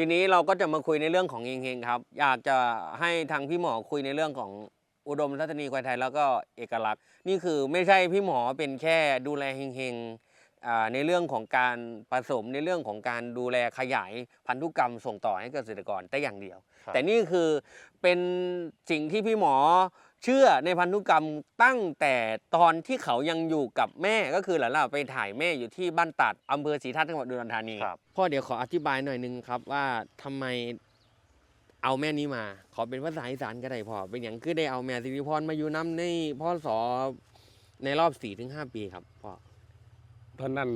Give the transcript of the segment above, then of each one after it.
ทีนี้เราก็จะมาคุยในเรื่องของเฮงๆครับ อยากจะให้ทางพี่หมอคุยในเรื่องของอุดมทัศนีควายไทยแล้วก็เอกลักษณ์ นี่คือไม่ใช่พี่หมอเป็นแค่ดูแลเฮงๆอ่าในเรื่องของการผสมในเรื่องของการดูแลขยายพันธุกรรมส่งต่อให้เกษตรกรแต่อย่างเดียวครับแต่นี่คือเป็นสิ่งที่พี่หมอ เชื่อในพันธุกรรมตั้งแต่ตอนที่เขายังอยู่กับแม่ก็คือหลานเราไปถ่ายแม่อยู่ที่บ้านตัดอำเภอศรีทัตจังหวัดอุดรธานีครับ พ่อเดี๋ยวขออธิบายหน่อยนึงครับว่าทำไมเอาแม่นี้มา ขอเป็นภาษาอีสานก็ได้พ่อเป็นอย่างคือได้เอาแม่สิริพรมาอยู่น้ำในพ่อสอในรอบ4ี่ถึงหปีครับพ่อตอนนั้น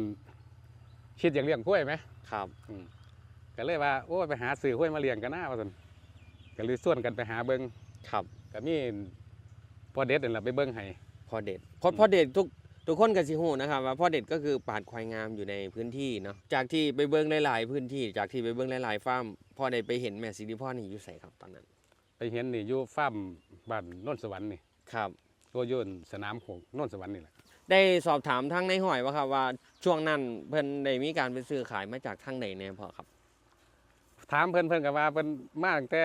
คิดอยากเลี้ยงกล้วยไหมครับ อืมก็เลยว่าโอ้ยไปหาซื้อกล้วยมาเลี้ยงกันหน้าว่าสันก็เลยส่วนกันไปหาเบิ้งครับ ก็มี พอเด็ดนั่นแหละไปเบิ้งให้ พ่อเด็ดพ่อพ่อเด็ดทุกทุกคนกับสิหูนะครับว่าพ่อเด็ดก็คือปาดควายงามอยู่ในพื้นที่เนาะจากที่ไปเบิ้งหลายๆพื้นที่ จากที่ไปเบิ้งหลายๆฟาร์มพ่อได้ไปเห็นแม่สิริพรนี่อยู่ใส่ครับตอนนั้นไปเห็นนี่อยู่ฟาร์มบ้านโนนสวรรค์นี่ครับก็อยุ่นสนามของโนนสวรรค์นี่แหละได้สอบถามทางในหอยว่าครับว่าช่วงนั้นเพิ่นได้มีการไปซื้อขายมาจากทางไหนเนี่ยพ่อครับ ถามเพิ่นเพิ่นกับว่าเพิ่นมาตั้งแต่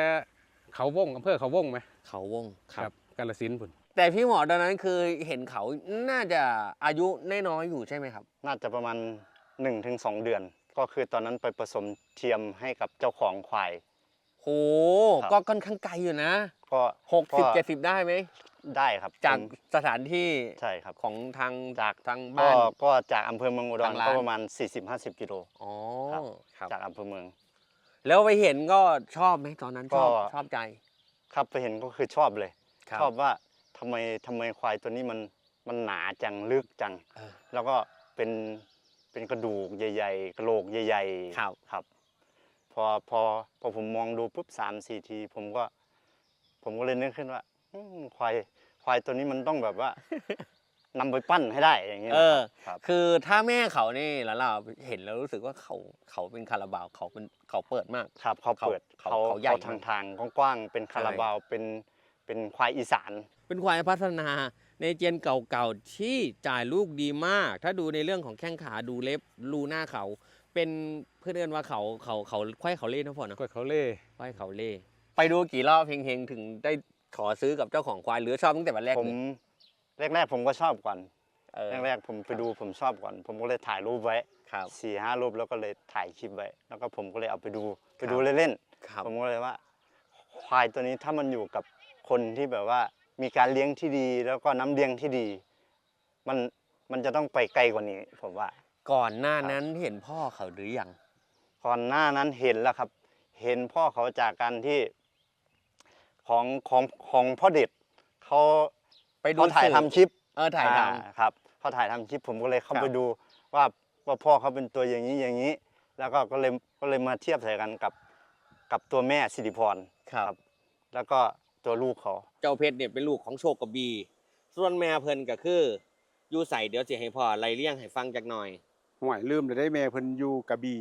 เขาวงอำเภอเขาวงไหม เขาวงครับ กาลสินธุ์พุ่นแต่พี่หมอตอนนั้นคือเห็นเขาน่าจะอายุน้อยๆอยู่ใช่ไหมครับ น่าจะประมาณ 1-2ถึง2เดือน ก็คือตอนนั้นไปผสมเทียมให้กับเจ้าของควาย โห ครับ ก็ค่อนข้างไกลอยู่นะก็หกสิบก็เจ็ดสิบได้ไหม ได้ครับจากผมสถานที่ใช่ครับ ของทางจากทางก็บ้านก็จากอำเภอเมืองอุดรทางร้าน ก็ประมาณ 40-50 กิโล อ๋อครับ ครับ จากอำเภอเมือง แล้วไปเห็นก็ชอบไหมตอนนั้นชอบก็ ชอบใจ ครับไปเห็นก็คือชอบเลยครับ ชอบว่าทำไมทำไมควายตัวนี้มันมันหนาจังลึกจังเออแล้วก็เป็นเป็นกระดูกใหญ่ ๆ กระโหลกใหญ่ๆครับครับ พอพอพอผมมองดูปุ๊บสามสี่ที ผมก็ ผมก็เลยนึกขึ้นว่าอืมควายควายตัวนี้มันต้องแบบว่านำไปปั้นให้ได้อย่างเงี้ยเออครับคือถ้าแม่เขานี่แล้วเราเห็นแล้วรู้สึกว่าเขาเขาเป็นคาราบาวเขาเป็นเขาเปิดมากครับเขาเปิดเขาเขาเขาใหญ่เขาทางทางกว้างๆเป็นคาราบาวเป็น เป็นควายอีสาน เป็นควายพัฒนาในเจนเก่าๆที่จ่ายลูกดีมาก ถ้าดูในเรื่องของแข้งขาดูเล็บรูหน้าเขา เป็นเพื่อนเอนว่าเขาเขาเขาควายเขาเล่นะพ่อเนอะกล้วยเขาเล่ควายเขาเล่ไปดูกี่รอบเฮงๆถึงได้ขอซื้อกับเจ้าของควายหรือชอบตั้งแต่วันแรกผม เลย แรกๆผมก็ชอบก่อน เออ แรกๆผมไปดูผมชอบก่อน ผมก็เลยถ่ายรูปไว้ครับ สี่ห้ารูปแล้วก็เลยถ่ายคลิปไว้ แล้วก็ผมก็เลยเอาไปดู ไปครับดูเล่นครับ ๆผมก็เลยว่า ควายตัวนี้ถ้ามันอยู่กับ คนที่แบบว่ามีการเลี้ยงที่ดีแล้วก็น้ำเลี้ยงที่ดี มันมันจะต้องไปไกลกว่านี้ผมว่า ก่อนหน้านั้นเห็นพ่อเขาหรือยังก่อนหน้านั้นเห็นแล้วครับ เห็นพ่อเขาจากการที่ของของของพ่อเด็ดเขาไปดูเขาถ่ายสื่อทำคลิปเออถ่ายทอ่ครับเขาถ่ายทำคลิปผมก็เลยเข้าครับไปดูว่าว่าพ่อเขาเป็นตัวอย่างนี้อย่างนี้ แล้วก็ก็เลยก็เลยมาเทียบใส่กันกับกับตัวแม่สิริพรำครับ แล้วก็ ตัวลูกเขา เจ้าเพชรเนี่ยเป็นลูกของโชคกับบี ส่วนแม่เพิ่นก็คืออยู่ใส่เดี๋ยวจะให้พ่อไล่เลี้ยงให้ฟังจักหน่อย ห่วยลืมเลยได้แม่เพิ่นอยู่กระบี่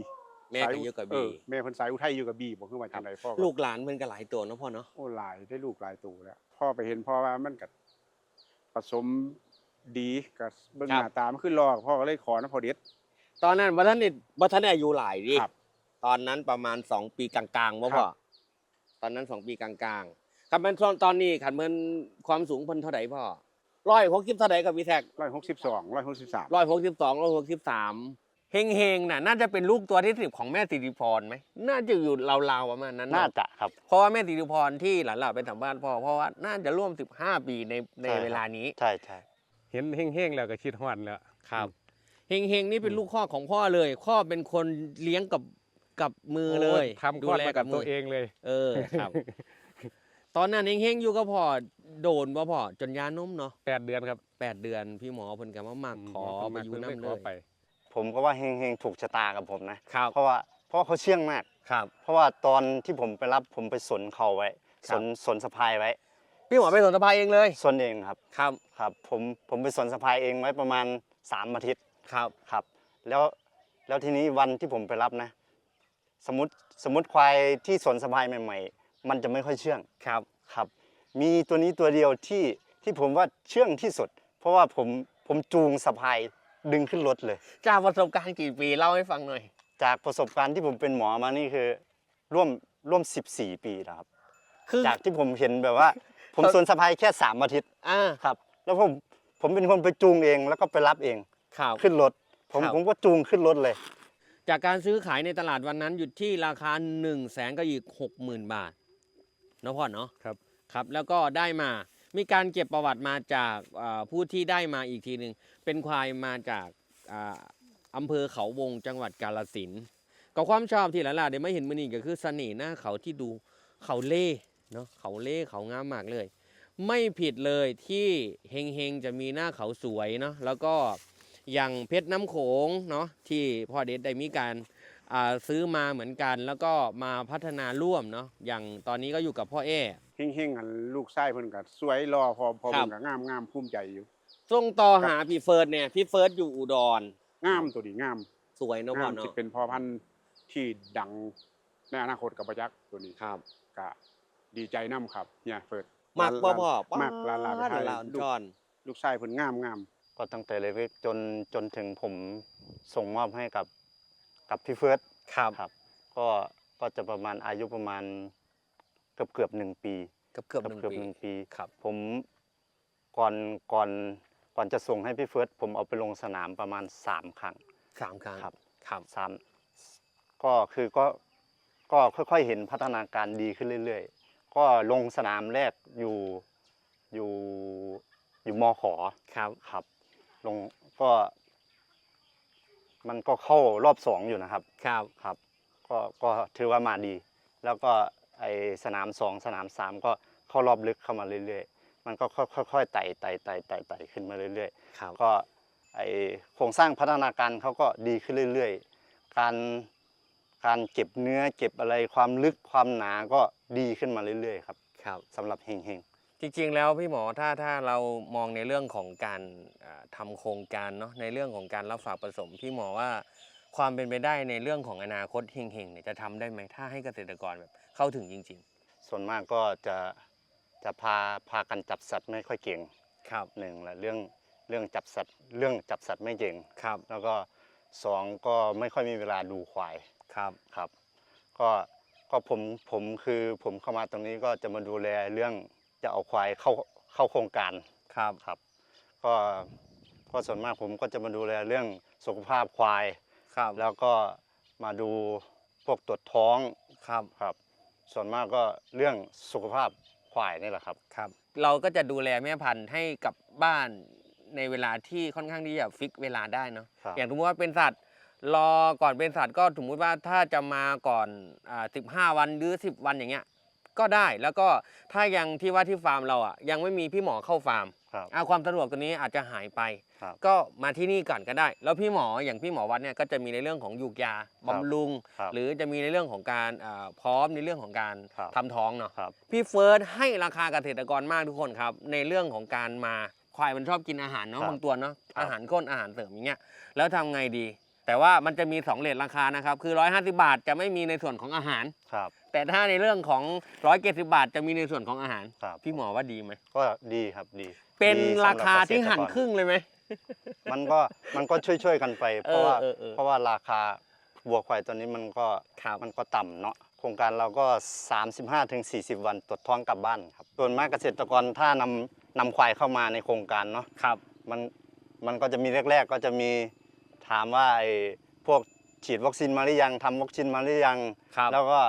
แม่ก็อยู่กับเอบีอแม่เพิ่นสายอุทัยอยู่กระบี่บ่คือว่าจังไดพ่อก็ลูกหลานเพิ่นก็หลายตัวเนาะพ่อเนาะโอ้หลายได้ลูกหลายตัวแล้วพ่อไปเห็นพ่อว่ามันก็ผสมดีก็เบิ่งหน้าตามันคือรอพ่อก็เลยขอนะพ่อเด็ด ตอนนั้นบ่ทันได้บ่ทันได้อายุหลายดิครับตอนนั้นประมาณ2ปีกลางๆบ่ครัพ่อบตอนนั้น2ปีกลางๆ ครับมันตอนนี้คันเพิ่นความสูงเพิ่นเท่าใดพ่อ160เท่าใดกับพี่แท็ก162 163ร้อยหกสิบสองร้อยหกสิบสามเฮงเฮงๆน่ะน่าจะเป็นลูกตัวที่สิบของแม่สิริพรไหมน่าจะอยู่ราวๆประมาณนั้นเะน่าจะครับเพราะว่าแม่สิริพรที่หลานเราเป็นสัมภาษณ์พ่อเพราะว่าน่าจะร่วมสิบห้าปีในในใช่ครับเวลานี้ใช่ใช่เห็นเฮ้งๆแล้วก็คิดฮอดแล้วครับเฮงเฮงๆนี่เป็นลูกข้อของพ่อเลยพ่อเป็นคนเลี้ยงกับกับมือเลยโทำคลอดมากับมืตัวเองเลย เออครับ ตอนนั้นเฮงเฮงๆอยู่กับพ่อโดนบ่พ่อจนยานมเนาะแปดเดือนครับแปดเดือนพี่หมอเพิ่นก็มามักขอหมาอยู่เพิ่น้ำขเลอยไปผมก็ว่าเฮงเฮงๆถูกชะตากับผมนะ ครับเพราะว่าเพราะว่าเขาเชื่องมากครับ เพราะว่าตอนที่ผมไปรับผมไปสนเขาไว้ครัสบนสนสะพายไว้พี่หมอไปสนสภาเองเลยสนเองครับครับครับ ผมผมไปสนสะพายเองไว้ประมาณสามอาทิตย์ครับครับ แล้วแล้วทีนี้วันที่ผมไปรับนะ สมมติสมมติควายที่สวนสะพายใหม่ๆ มันจะไม่ค่อยเชื่องครับครับ มีตัวนี้ตัวเดียวที่ที่ผมว่าเชื่องที่สุด เพราะว่าผมผมจูงสะพายดึงขึ้นรถเลย จากประสบการณ์กี่ปีเล่าให้ฟังหน่อย จากประสบการณ์ที่ผมเป็นหมอมานี่คือร่วมร่วม 14 ปีแล้วครับคือจากที่ผมเห็นแบบว่า ผมสวนสะพายแค่สามอาทิตย์อ่าครับ แล้วผมผมเป็นคนไปจูงเองแล้วก็ไปรับเองครับขึ้นรถผมครับผมก็จูงขึ้นรถเลย จากการซื้อขายในตลาดวันนั้นอยู่ที่ราคา1นึ่งแสนก็อีกหกหมื่นบาทเนาะพ่อเนาะครับครับ แล้วก็ได้มามีการเก็บประวัติมาจากอ่าผู้ที่ได้มาอีกทีหนึ่งเป็นควายมาจากอ่าอำเภอเขาวงจังหวัดกาลสินธุ์ก็ความชอบที่หลายๆเดี๋ยวไม่เห็นมันอีกก็คือเสน่ห์หน้าเขาที่ดูเขาเล่เนาะเขาเล่เขางามมากเลย ไม่ผิดเลยที่เฮงเฮงๆจะมีหน้าเขาสวยเนาะแล้วก็อย่างเพชรน้ำโขงเนาะที่พ่อเด็ดได้มีการอ่า ซื้อมาเหมือนกัน แล้วก็มาพัฒนาร่วมเนาะอย่างตอนนี้ก็อยู่กับพ่อเอเฮงๆอันลูกชายเพิ่นก็สวยรอพอพอครัเพิ่บนก็งามงามภูมิใจอยู่ส่งต่อหาพี่เฟิร์สเนี่ยพี่เฟิร์สอยู่อุดรงามตัวนี้งามสวยเนาะพ่องามสิเนาะเป็นพ่อพันธุ์ที่ดังในอนาคตกับประยักษ์ตัวนี้ครับก็ดีใจนํครับเนี่ยเปิดมักบ่พ่อมักลาลาไปป้ให้ลาลูกจอนลูกชายเพิ่นงามงามก็ตั้งแต่เล็กๆจนจนถึงผมส่งมอบให้กับ กับพี่เฟิร์สครับครับ ก็ก็จะประมาณอายุประมาณเกือบเกือบหนึ่งปีเกือบเกือบหนึ่งเกือบปีหนึ่งปีครับผมก่อนก่อนก่อนจะส่งให้พี่เฟิร์สผมเอาไปลงสนามประมาณสามครั้งสามครั้งครับครับสามก็คือก็ก็ค่อยๆเห็นพัฒนาการดีขึ้นเรื่อย ๆ ก็ลงสนามแรกอยู่อยู่อยู่มขอครับครับ ลงก็ มันก็เข้ารอบสองอยู่นะครับครับครับ ก็ก็ถือว่ามาดี แล้วก็ไอสนามสองสนามสามก็เข้ารอบลึกเข้ามาเรื่อยๆ มันก็ค่อยๆไต่ไต่ไต่ไต่ไต่ขึ้นมาเรื่อยๆครับก็ไอโครงสร้างพัฒนาการเขาก็ดีขึ้นเรื่อยๆ การการเก็บเนื้อเก็บอะไรความลึกความหนาก็ดีขึ้นมาเรื่อยๆครับครับสำหรับเฮงเฮง จริงๆแล้วพี่หมอถ้าถ้าเรามองในเรื่องของการอ่าทำาโครงการเนาะในเรื่องของการรับฝากผสมพี่หมอว่าความเป็นไปได้ในเรื่องของอนาคตเฮงๆเนี่ยจะทำได้ไหมถ้าให้เกษตรกรแบบเข้าถึงจริง ๆ ส่วนมากก็จะจะพาพากันจับสัตว์ไม่ค่อยเก่งๆครับหนึ่งละเรื่องเรื่องจับสัตว์เรื่องจับสัตว์ไม่เก่งครับ แล้วก็สองก็ไม่ค่อยมีเวลาดูควายครับครับ ก็ก็ผมผมคือผมเข้ามาตรงนี้ก็จะมาดูแลเรื่อง จะเอาควายเข้าเข้าโครงการครับครับก็ก็ส่วนมากผมก็จะมาดูแลเรื่องสุขภาพควายครับแล้วก็มาดูพวกตรวจท้องครับครับ ส่วนมากก็เรื่องสุขภาพควายนี่แหละครับครับ เราก็จะดูแลแม่พันธุ์ให้กับบ้านในเวลาที่ค่อนข้างที่จะฟิกเวลาได้เนาะครับอย่างสมมติว่าเป็นสัตว์รอก่อนเป็นสัตว์ก็สมมติว่าถ้าจะมาก่อนอ่าสิบห้าวันหรือสิบวันอย่างเงี้ย ก็ได้ แล้วก็ถ้ายังที่ว่าที่ฟาร์มเราอะยังไม่มีพี่หมอเข้าฟาร์มครับอ่าความสะดวกตัวนี้อาจจะหายไป ครับก็มาที่นี่ก่อนก็ได้ แล้วพี่หมออย่างพี่หมอวัดเนี่ยก็จะมีในเรื่องของยูกยาบำรุง ครับหรือจะมีในเรื่องของการอ่าพร้อมในเรื่องของการครับ ทำท้องเนาะ ครับ พี่เฟิร์สให้ราคาเกษตรกรมากทุกคนครับ ในเรื่องของการมาควายมันชอบกินอาหารเนาะครับบางตัวเนาะครับอาหารข้นอาหารเสริมอย่างเงี้ยแล้วทำไงดี แต่ว่ามันจะมี 2เลทราคานะครับ คือ 150 บาทจะไม่มีในส่วนของอาหาร ครับ แต่ถ้าในเรื่องของ170บาทจะมีในส่วนของอาหาร ครับพี่หมอว่าดีไหม ก็ดีครับดีเป็นดีสำหราคาที่หันเกษตกครึ่งเลยไหมมันก็มันก็ช่วยช่วยๆกันไป เพราะว่าเออเออเออ เพราะว่าราคาวัวควายตัวนี้มันก็ครับมันก็ต่ำเนาะโครงการเราก็ 35-40ถึง40 วันตรวจท้องกลับบ้านครับส่วนมากเกษตรกรถ้านำนำควายเข้ามาในโครงการเนาะ ครับ มันมันก็จะมีแรก ๆ ก็จะมี ถามว่าไอ้พวกฉีดวัคซีนมาหรือยังทำวัคซีนมาหรือยัง ครับแล้วก็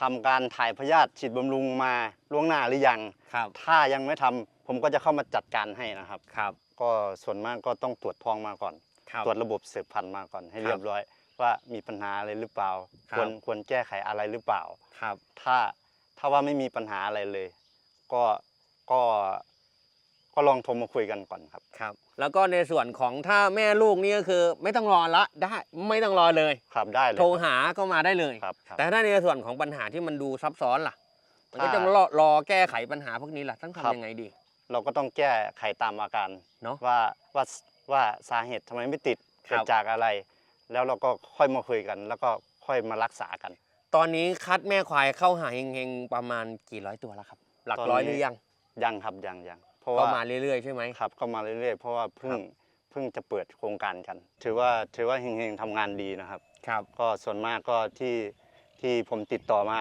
ทำการถ่ายพยาธิฉีดบำรุงมาล่วงหน้าหรือยัง ครับถ้ายังไม่ทำผมก็จะเข้ามาจัดการให้นะครับ ครับ ก็ส่วนมากก็ต้องตรวจท้องมาก่อน ครับ ตรวจระบบสืบพันธุ์มาก่อนให้ครับเรียบร้อย ว่ามีปัญหาอะไรหรือเปล่า ครับ ควรควรแก้ไขอะไรหรือเปล่า ครับ ถ้าถ้าว่าไม่มีปัญหาอะไรเลย ก็ก็ก็ลองโทรมาคุยกันก่อนครับ ครับ แล้วก็ในส่วนของถ้าแม่ลูกนี่ก็คือ ไม่ต้องรอละได้ไม่ต้องรอเลย ครับได้เลยโทรครับหาก็มาได้เลย ครับครับ แต่ถ้าในส่วนของปัญหาที่มันดูซับซ้อนล่ะ มันก็ถ้าจะรอรอแก้ไขปัญหาพวกนี้ล่ะต้องครับ ทำยังไงดี เราก็ต้องแก้ไขตามอาการเนอะว่าว่าว่าสาเหตุทำไมไม่ติดครับ เกิดจากอะไร แล้วเราก็ค่อยมาคุยกัน แล้วก็ค่อยมารักษากัน ตอนนี้คัดแม่ควายเข้าหาเฮงๆประมาณกี่ร้อยตัวแล้วครับ หลักตอนร้อยนี้ หรือยัง ยังครับยังยัง เพราะก็ว่ามาเรื่อยๆใช่ไหมครับก็มาเรื่อยๆ เพราะว่าเพิ่งครับเพิ่งจะเปิดโครงการกัน ถือว่าถือว่าเฮงๆทำงานดีนะครับ ครับก็ส่วนมากก็ที่ที่ผมติดต่อมา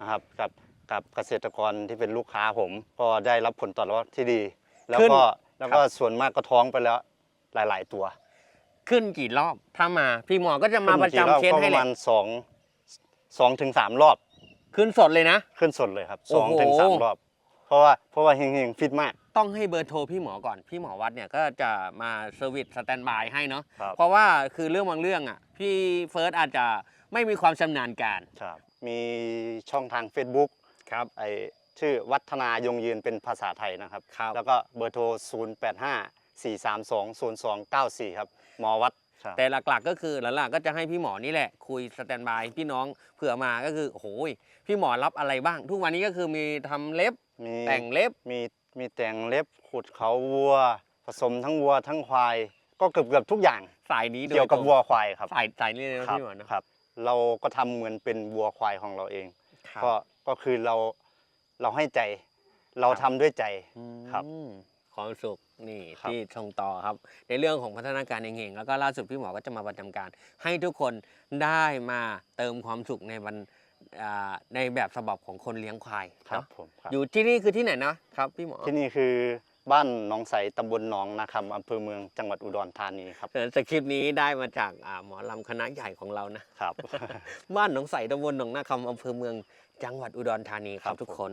นะครับกับกับเกษตรกรที่เป็นลูกค้าผม ก็ได้รับผลตอบรับที่ดี แล้วขึ้นก็แล้วก็ครับส่วนมากก็ท้องไปแล้วหลาย ๆ ตัวขึ้นกี่รอบถ้ามา พี่หมอก็จะมาประขึ้นจำกี่เคอบสก็ปให้ระเลมายณสองสองถึงสามรอบ ขึ้นสดเลยนะ ขึ้นสดเลยครับโอ้สองโห ถึงสามรอบ เพราะว่าเพราะว่าเฮงๆฟิตมาก ต้องให้เบอร์โทรพี่หมอก่อน พี่หมอวัดเนี่ยก็จะมาเซอร์วิสสแตนบายให้เนาะครับ เพราะว่าคือเรื่องบางเรื่องอะพี่เฟิร์สอาจจะไม่มีความชำนาญการ ครับ มีช่องทาง Facebook ครับ ไอชื่อวัฒนายงยืนเป็นภาษาไทยนะครับ ครับ แล้วก็เบอร์โทร 0 8 5 4 3 2 0 2 9 4 ครับหมอวัดครับ แต่หลักๆก็คือหลักๆก็จะให้พี่หมอนี่แหละ คุยสแตนบายพี่น้องเผื่อมาก็คือโอ้โหยพี่หมอรับอะไรบ้าง ทุกวันนี้ก็คือมีทำเล็บมีแต่งเล็บ มี มีแต่งเล็บขุดเขาวัว ผสมทั้งวัวทั้งควาย ก็เกือบเกือบทุกอย่างสายนี้โดเกี่ยวกับตรงวัวควายครับสายสายนี้เลยนะครับพี่หมอเนอะครับ เราก็ทำเหมือนเป็นวัวควายของเราเอง ครับก็ก็คือเราเราให้ใจ เราครับทำด้วยใจ ครับอืมความสุขนี่ครับ ที่ส่งต่อครับ ในเรื่องของพัฒนาการเองๆแล้วก็ล่าสุดพี่หมอก็จะมาประจำการ ให้ทุกคนได้มาเติมความสุขในวัน อ่าในแบบฉบับของคนเลี้ยงควายครับเนาะผมครับอยู่ที่นี่คือที่ไหนนะครับพี่หมอที่นี่คือบ้านหนองใสตำบลหนองนาคำอำเภอเมืองจังหวัดอุดรธานีครับ เออสคริปต์นี้ได้มาจากอ่าหมอลำคณะใหญ่ของเรานะ ครับ บ้านหนองใสตำบลหนองนาคำอำเภอเมืองจังหวัดอุดรธานีครับครับทุกผมคน